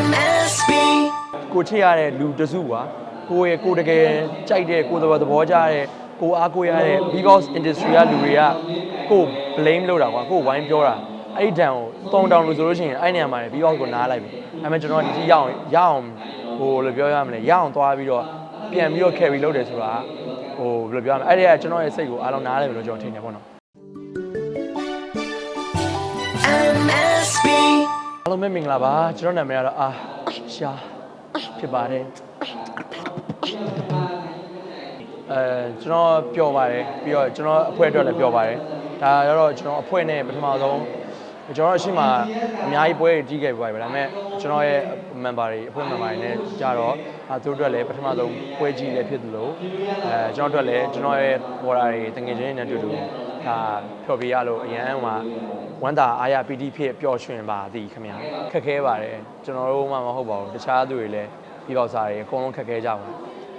MSB ကိုချစ်ရတဲ့လူတစုပါကိုရဲ့ကိုတကယ်ကြိုက်တဲ့ကိုသဘောသဘောကျတဲ့ကိုအားကိုရတဲ့ because industry ကလူတွေကကို blame လုပ်တာကွာကိုဝိုင်းပြောတာအဲ့ဒီတန်ကိုတုံတောင်လို့ဆိုလို့ရှိရင်အဲ့နေရာမှာလေ because ကိုနားလိုက်ပြီအဲ့မဲ့ကျွန်တော်ဒီတိရအောင်ရအောင်ဟိုဘယ်လိုပြောရမလဲရအောင်သွားပြီးတော့ပြန်ပြီးတော့ carry လုပ်တယ်ဆိုတာဟိုဘယ်လိုပြောရမလဲအဲ့ဒီကကျွန်တော်ရဲ့စိတ်ကိုအားလုံးနားလိုက်ပြီလို့ကျွန်တော်ထင်တယ်ပေါ့နော် MSB အား လုံးပဲမင်္ဂလာပါကျွန်တော်နာမည်ကတော့အာရှာဖြစ်ပါတယ်အဲကျွန်တော်ပျော်ပါတယ်ပြီးတော့ကျွန်တော်အဖွဲ့အတွက်လည်းပျော်ပါတယ်ဒါကတော့ကျွန်တော်အဖွဲ့နဲ့ပထမဆုံးကျွန်တော်အရှိမအများကြီးပွဲတွေကြီးခဲ့ပြပါတယ်ဒါပေမဲ့ကျွန်တော်ရဲ့ member တွေအဖွဲ့ member တွေနဲ့ကြတော့အဲသူတို့အတွက်လည်းပထမဆုံးပွဲကြီးလည်းဖြစ်သလိုအဲကျွန်တော်အတွက်လည်းကျွန်တော်ရဲ့ border တွေတငယ်ချင်းတွေနဲ့တူတူ ဒါဖျော်ပြရလို့အရန်ဟိုမှာဝမ်းသာအားရပီတိဖြစ်ပျော်ရွှင်ပါသည်ခင်ဗျာခက်ခဲပါတယ်ကျွန်တော်တို့မှမဟုတ်ပါဘူးတခြားသူတွေလည်းပြီးပေါက်စားတွေအကုန်လုံးခက်ခဲကြပါတယ်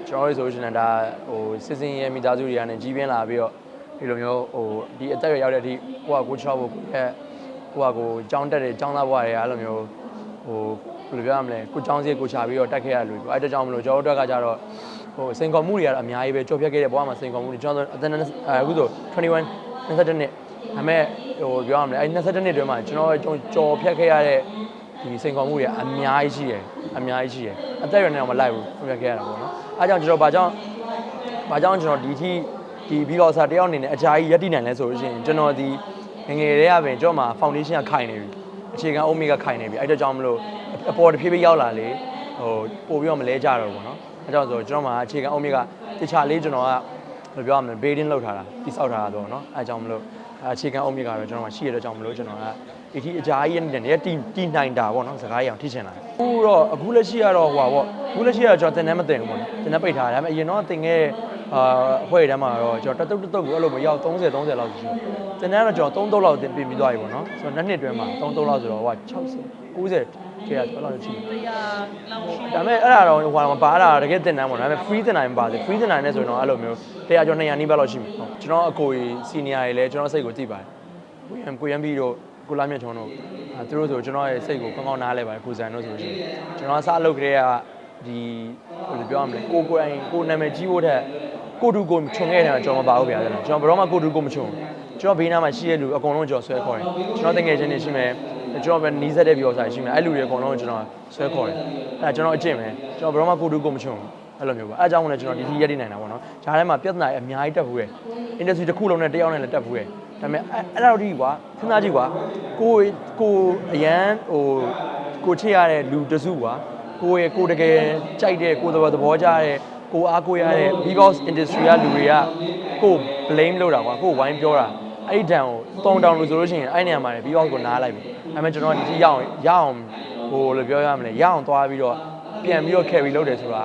ကျွန်တော်တို့ဆိုရှင်ဒါဟိုစစ်စင်ရဲ့မိသားစုတွေကနေကြီးပြင်းလာပြီးတော့ဒီလိုမျိုးဟိုဒီအသက်ရွယ်ရောက်တဲ့အထိကိုကကိုချောက်ဖို့အဲကိုကကိုကြောင်းတက်တယ်ကြောင်းသားဘွားတွေအဲ့လိုမျိုးဟိုဘယ်လိုပြောရမလဲကိုကြောင်းစီကိုချပြီးတော့တက်ခဲ့ရလူပေါ့အဲ့ဒါကြောင့်မလို့ကျွန်တော်တို့အတွက်ကကြတော့ဟိုစိန်ခေါ်မှုတွေကတော့အများကြီးပဲကြော်ဖြတ်ခဲ့တဲ့ဘဝမှာစိန်ခေါ်မှုတွေကျွန်တော်တို့အသက်အခုဆို21 22နှစ်ဒါပေမဲ့ဟိုပြောရမလဲအဲ22နှစ်တွင်းမှာကျွန်တော်ကျွန်တော်ကြော်ဖြတ်ခဲ့ရတဲ့ဒီစိန်ခေါ်မှုတွေအများကြီးရှိရယ်အများကြီးရှိရယ်အသက်အရွယ်နဲ့တော့မလိုက်ဘူးဖြတ်ခဲ့ရတာပေါ့နော်အဲကြောင့်ကျွန်တော်ဘာကြောင့်ဘာကြောင့်ကျွန်တော်ဒီထိဒီဘီကောစာတယောက်အနေနဲ့အကြာကြီးရက်တည်နိုင်လဲဆိုလို့ရှိရင်ကျွန်တော်ဒီငယ်ငယ်လေးကပင်ကျွန်တော်မှာ foundation ကခိုင်နေပြီအခြေခံ omega ခိုင်နေပြီအဲ့ဒါကြောင့်မလို့အပေါ်တစ်ဖြည်းဖြည်းရောက်လာလေဟိုပို့ပြီးတော့မလဲကြတော့ဘူးပေါ့နော်အဲကြောင့်ဆိုကျွန်တော်မှာအခြေခံ omega တခြားလေးကျွန်တော်က ဘယ်လိုပြောရမလဲ bedding လောက်ထားတာတိစောက်ထားတာတော့เนาะအဲကြောင့်မလို့အခြေခံအုတ်မြစ်ကတော့ကျွန်တော်မှရှိရတဲ့ကြောင့်မလို့ကျွန်တော်ကအထီးအကြာကြီးနဲ့တည်းတီတီနိုင်တာပေါ့เนาะစကားရအောင်ထိချင်လာအခုတော့အခုလက်ရှိကတော့ဟိုပါပေါ့အခုလက်ရှိကတော့ကျွန်တော်တင်နေမတင်ဘူးပေါ့နော်တင်နေပိတ်ထားတယ်ဒါပေမဲ့အရင်တော့တင်ခဲ့အာအဖွဲ့တန်းမှာတော့ကျွန်တော်တတုတ်တတုတ်ကိုအဲ့လိုမရောက်30 30လောက်ရှိတယ်တင်နေတော့ကျွန်တော်3တုတ်လောက်တင်ပြင်ပြီးသွားပြီပေါ့နော်ဆိုတော့နှစ်နှစ်တွင်းမှာ3တုတ်လောက်ဆိုတော့ဟိုက60 90 ကျေရတော့လောက်ရှိတယ်တရားလောက်ရှိဒါပေမဲ့အဲ့ဒါတော့ဟိုကမပါအဲ့ဒါတကယ်တင်တန်းပေါ့နော်ဒါပေမဲ့ free တင်နိုင်မပါသေး free တင်နိုင်နေဆိုရင်တော့အဲ့လိုမျိုးတရားကျော်200နီးပါးလောက်ရှိမှာဟုတ်ကျွန်တော်အကိုကြီး senior တွေလည်းကျွန်တော်စိတ်ကိုသိပါတယ်ကိုရန်ကိုရန်ပြီးတော့ကိုလာမြတ်ချုံတို့အဲသူတို့ဆိုကျွန်တော်ရဲ့စိတ်ကိုကောင်းကောင်းနားလဲပါတယ်ကိုစံတို့ဆိုရှင်ကျွန်တော်အစားလုပ်ကြတဲ့ကဒီဘယ်လိုပြောရမလဲကိုကိုယ်တိုင်ကိုနာမည်ကြီးဖို့ထက်ကိုတူကိုခြုံခဲ့တယ်ကျွန်တော်မပါဘူးဗျာကျွန်တော်ဘယ်တော့မှကိုတူကိုမခြုံကျွန်တော်ဘေးနားမှာရှိတဲ့လူအကုန်လုံးကျွန်တော်ဆွဲခေါ်တယ်ကျွန်တော်တငယ်ချင်းတွေရှိမယ် ကျွန်တော်ပဲနီးစက်တဲ့ပြောစားရှိမယ်အဲ့လူတွေအကုန်လုံးကျွန်တော်ဆွဲခေါ်တယ်အဲ့ဒါကျွန်တော်အကျင့်ပဲကျွန်တော်ဘယ်တော့မှကိုတူကိုမခြုံအဲ့လိုမျိုးပါအဲ့အကြောင်းလည်းကျွန်တော်ဒီဒီရက်တည်နိုင်တာပေါ့နော်ဂျားထဲမှာပြဿနာအများကြီးတက်ဘူးရဲ့ industry တစ်ခုလုံးနဲ့တယောက်နဲ့လည်းတက်ဘူးရဲ့ဒါပေမဲ့အဲ့အဲ့လိုဒီကွာစဉ်းစားကြည့်ကွာကိုကိုအရန်ဟိုကိုချစ်ရတဲ့လူတစုကွာကိုရဲ့ကိုတကယ်ကြိုက်တဲ့ကိုသဘောသဘောကျတဲ့ကိုအားကိုရတဲ့ because industry ကလူတွေကကို blame လုပ်တာကွာကိုဝိုင်းပြောတာ အဲ့ဒီတန်ကိုတုံတောင်လို့ဆိုလို့ရှိရင်အဲ့နေရာမှာလေ because ကိုနားလိုက်ပြီအဲ့မဲ့ကျွန်တော်ဒီရအောင်ရအောင်ဟိုလိုပြောရမလဲရအောင်သွားပြီးတော့ပြန်ပြီးတော့ carry လုပ်တယ်ဆိုတာ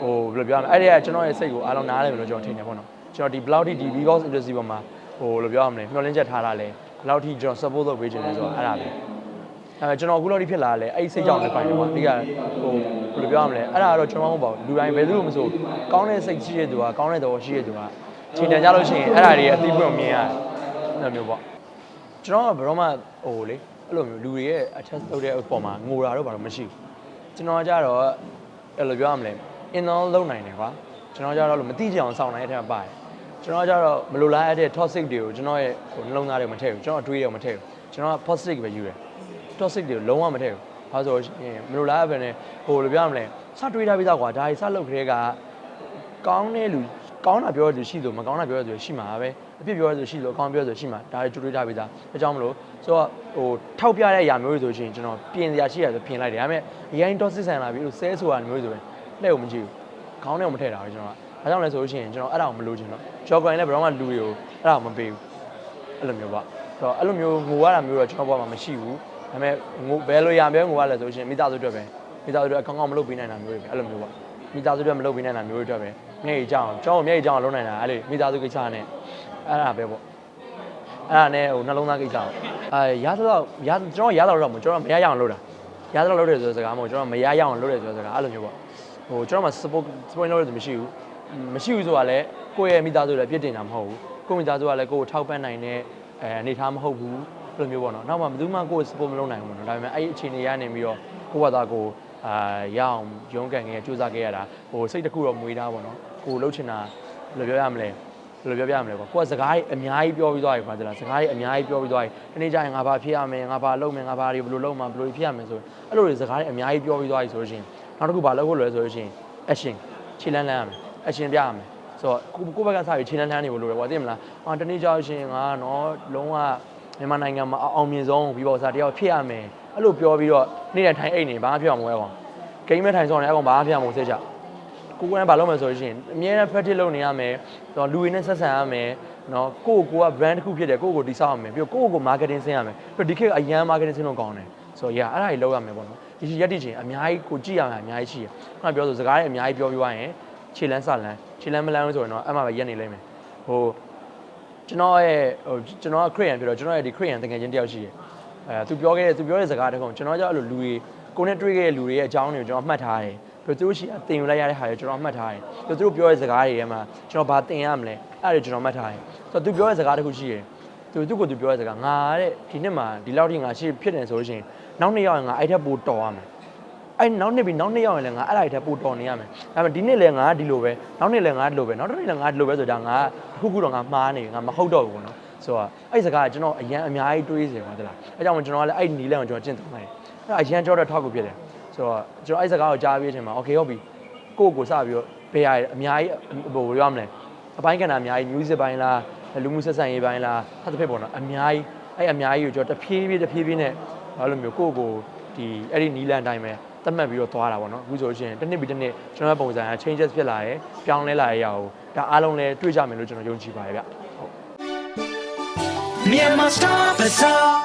ဟိုဘယ်လိုပြောရမလဲအဲ့ဒီကကျွန်တော်ရဲ့စိတ်ကိုအားလုံးနားလိုက်ပြီလို့ကျွန်တော်ထင်တယ်ပေါ့နော်ကျွန်တော်ဒီ blog ဒီ because industry ပေါ်မှာဟိုလိုပြောရမလဲမျှော်လင့်ချက်ထားတာလဲဘယ်လောက်ထိကျွန်တော် support လုပ်ပေးခြင်းလဲဆိုတော့အဲ့ဒါပဲအဲကျွန်တော်အခုလောက်ထိဖြစ်လာတယ်အဲ့ဒီစိတ်ကြောင့်လည်းပိုင်တယ်ကွာဒီကဟိုဘယ်လိုပြောရမလဲအဲ့ဒါကတော့ကျွန်တော်မဟုတ်ပါဘူးလူတိုင်းဘယ်သူမှမဆိုကောင်းတဲ့စိတ်ရှိတဲ့သူကကောင်းတဲ့သဘောရှိတဲ့သူကချိန်တန်ကြလို့ရှိရင်အဲ့ဒါတွေအသိပွင့်မြင်ရတယ် အဲ့လိုမျိုးပေါ့ကျွန်တော်ကဘယ်တော့မှဟိုလေအဲ့လိုမျိုးလူတွေရဲ့ attach လုပ်တဲ့အပေါ်မှာငိုတာတော့ဘာလို့မရှိဘူးကျွန်တော်ကကြတော့အဲ့လိုပြောရမလဲ in all လုံနိုင်တယ်ကွာကျွန်တော်ကြတော့လို့မသိကြအောင်စောင့်နိုင်တဲ့အထက်မှာပါတယ်ကျွန်တော်ကကြတော့မလိုလားအပ်တဲ့ toxic တွေကိုကျွန်တော်ရဲ့ဟိုနှလုံးသားတွေမထည့်ဘူးကျွန်တော်အတွေးတွေမထည့်ဘူးကျွန်တော်က positive ပဲယူတယ် toxic တွေကိုလုံးဝမထည့်ဘူး။ဘာလို့ဆိုရင်မလိုလားပဲနဲ့ဟိုလိုပြောရမလဲစတွေးထားပြီးသားကွာဒါကြီးစလုပ်ခရဲကကောင်းတဲ့လူ ကောင်းတာပြောရသူရှိလို့မကောင်းတာပြောရသူရှိမှာပဲအပြစ်ပြောရသူရှိလို့အကောင်းပြောရသူရှိမှာဒါတွေတွေးထားပြီးသားအကြောင်းမလို့ဆိုတော့ဟိုထောက်ပြတဲ့အရာမျိုးတွေဆိုရှင်ကျွန်တော်ပြင်စရာရှိရဆိုပြင်လိုက်တယ်ဒါပေမဲ့အရင် toxic ဆန်လာပြီးလို့ဆဲဆိုတာမျိုးတွေဆိုရင်လက်ကိုမကြည့်ဘူးခေါင်းထဲကိုမထည့်တာပဲကျွန်တော်ကဒါကြောင့်လဲဆိုလို့ရှိရင်ကျွန်တော်အဲ့ဒါကိုမလိုချင်တော့ဂျော်ကွန်လည်းဘယ်တော့မှလူတွေကိုအဲ့ဒါကိုမပေးဘူးအဲ့လိုမျိုးပေါ့ဆိုတော့အဲ့လိုမျိုးငိုရတာမျိုးတော့ကျွန်တော်ဘဝမှာမရှိဘူးဒါပေမဲ့ငိုဘယ်လိုရပဲငိုရလဲဆိုရှင်မိသားစုအတွက်ပဲမိသားစုအတွက်အကောင်းကောင်းမလုပ်ပေးနိုင်တာမျိုးတွေပဲအဲ့လိုမျိုးပေါ့မိသားစုအတွက်မလုပ်ပေးနိုင်တာမျိုးတွေအတွက်ပဲ မျက်ရည်ကြောင်ကျောင်းကိုမျက်ရည်ကြောင်လုံးနိုင်တာအဲ့လေမိသားစုကိစ္စနဲ့အဲ့ဒါပဲပေါ့အဲ့ဒါနဲ့ဟိုနှလုံးသားကိစ္စပေါ့အဲရသလောက်ရကျွန်တော်ရတော့တော့မကျွန်တော်မရရအောင်လုပ်တာရသလောက်လုပ်တယ်ဆိုတဲ့စကားမဟုတ်ကျွန်တော်မရရအောင်လုပ်တယ်ဆိုတဲ့စကားအဲ့လိုမျိုးပေါ့ဟိုကျွန်တော်မှ support support လုပ်ရတယ်မရှိဘူးမရှိဘူးဆိုတာလည်းကိုယ့်ရဲ့မိသားစုလည်းပြစ်တင်တာမဟုတ်ဘူးကိုယ့်မိသားစုကလည်းကိုယ့်ကိုထောက်ပံ့နိုင်တဲ့အဲအနေထားမဟုတ်ဘူးအဲ့လိုမျိုးပေါ့နော်နောက်မှဘယ်သူမှကိုယ် support မလုပ်နိုင်ဘူးပေါ့နော်ဒါပေမဲ့အဲ့ဒီအခြေအနေရနေပြီးတော့ကိုယ့်ဘာသာကိုအာရအောင်ရုန်းကန်ခဲ့ကြိုးစားခဲ့ရတာဟိုစိတ်တစ်ခုတော့မွေးသားပေါ့နော် ကိုလှုပ်ချင်တာဘယ်လိုပြောရမလဲဘယ်လိုပြောပြရမလဲကွာကိုကစကားကြီးအများကြီးပြောပြီးသွားပြီကွာတလားစကားကြီးအများကြီးပြောပြီးသွားပြီဒီနေ့ကျရင်ငါဘာဖြစ်ရမယ်ငါဘာလုပ်မယ်ငါဘာတွေဘယ်လိုလုပ်မှာဘယ်လိုဖြစ်ရမယ်ဆိုအဲ့လိုတွေစကားကြီးအများကြီးပြောပြီးသွားပြီဆိုလို့ရှိရင်နောက်တစ်ခုဘာလုပ်ဖို့လဲဆိုလို့ရှိရင် action ခြေလန်းလန်းရမယ် action ပြရမယ်ဆိုတော့ကိုကိုဘက်ကစပြီးခြေလန်းလန်းနေဖို့လိုတယ်ကွာသိမလားဟာတနေ့ကျရင်ငါနော်လုံးဝမြန်မာနိုင်ငံမှာအောင်မြင်ဆုံးပြီးပေါ်စားတယောက်ဖြစ်ရမယ်အဲ့လိုပြောပြီးတော့နေ့တိုင်းထိုင်အိတ်နေဘာမှဖြစ်အောင်မဝဲကောင်ဂိမ်းမဲ့ထိုင်ဆောင်နေအကောင်ဘာမှဖြစ်အောင်မစိတ်ချ ကိုကိုယ်ကဘာလုပ်မယ်ဆိုလို့ရှိရင်အများနဲ့ practice လုပ်နေရမယ်တော့လူတွေနဲ့ဆက်ဆံရမယ်နော်ကိုကိုက brand တစ်ခုဖြစ်တယ်ကိုကိုတိစောက်ရမယ်ပြီးတော့ကိုကို marketing ဆင်းရမယ်ပြီးတော့ဒီခေတ်အရန် marketing ဆင်းလို့ကောင်းတယ်ဆိုတော့ yeah အဲ့ဒါကြီးလုပ်ရမယ်ပေါ့နော်ဒီရက်တိချင်းအများကြီးကိုကြည့်ရမှာအများကြီးရှိတယ်ခုနပြောဆိုစကားတွေအများကြီးပြောပြီးသွားရင်ခြေလန်းစလန်းခြေလန်းမလန်းဆိုရင်တော့အဲ့မှာပဲရက်နေလိမ့်မယ်ဟိုကျွန်တော်ရဲ့ဟိုကျွန်တော်ကခရစ်ယာန်ဖြစ်တော့ကျွန်တော်ရဲ့ဒီခရစ်ယာန်တကယ်ချင်းတယောက်ရှိတယ်အဲသူပြောခဲ့တဲ့သူပြောတဲ့စကားတစ်ခုကျွန်တော်ကြောက်အဲ့လိုလူတွေကိုနဲ့တွေ့ခဲ့တဲ့လူတွေရဲ့အကြောင်းတွေကိုကျွန်တော်မှတ်ထားတယ် ပြီးတော့သူတို့ရှိအတင်ယူလိုက်ရတဲ့ဟာတွေကျွန်တော်မှတ်ထားတယ်ပြီးတော့သူတို့ပြောတဲ့စကားတွေထဲမှာကျွန်တော်ဘာတင်ရမလဲအဲ့ဒါတွေကျွန်တော်မှတ်ထားတယ်ဆိုတော့သူပြောတဲ့စကားတစ်ခုရှိတယ်သူသူ့ကိုသူပြောတဲ့စကားငါတဲ့ဒီနှစ်မှာဒီလောက်ထိငါရှိဖြစ်တယ်ဆိုလို့ရှိရင်နောက်နှစ်ယောက်ရင်ငါအဲ့ထက်ပိုတော်ရမယ်အဲ့နောက်နှစ်ပြီးနောက်နှစ်ယောက်ရင်လည်းငါအဲ့ဒါတွေထပ်ပို့တော်နေရမယ်ဒါပေမဲ့ဒီနှစ်လည်းငါဒီလိုပဲနောက်နှစ်လည်းငါဒီလိုပဲနောက်တစ်နှစ်လည်းငါဒီလိုပဲဆိုတာငါတစ်ခုခုတော့ငါမှားနေငါမဟုတ်တော့ဘူးပေါ့နော်ဆိုတော့အဲ့စကားကကျွန်တော်အရန်အများကြီးတွေးစေပါသလားအဲ့ကြောင့်ကျွန်တော်ကလည်းအဲ့နီးလန်းကိုကျွန်တော်ကျင့်သုံးလိုက်အဲ့ဒါအရန်ကြောတဲ့ထောက်ကိုဖြစ်တယ် ဆိုတော့ကျွန်တော်အဲ့စကားကိုကြားပြီးအချိန်မှာ okay ဟုတ်ပြီကိုယ့်ကိုစပြီးတော့ဘယ်ရအများကြီးဟိုရောမလဲအပိုင်းကဏ္ဍအများကြီး music ပိုင်းလားလူမှုဆက်ဆံရေးပိုင်းလားဟာတစ်ဖက်ပေါ့နော်အများကြီးအဲ့အများကြီးကိုကျွန်တော်တဖြည်းဖြည်းတဖြည်းဖြည်းနဲ့ဘာလို့မျိုးကိုယ့်ကိုဒီအဲ့ဒီနီလန်အတိုင်းပဲသတ်မှတ်ပြီးတော့သွားတာပေါ့နော်အခုဆိုရှင်တစ်နှစ်ပြီးတစ်နှစ်ကျွန်တော်ပုံစံက changes ဖြစ်လာရယ်ပြောင်းလဲလာရရအောင်ဒါအားလုံးလည်းတွေ့ကြမယ်လို့ကျွန်တော်ယုံကြည်ပါတယ်ဗျဟုတ် Myanmar Star Bazaar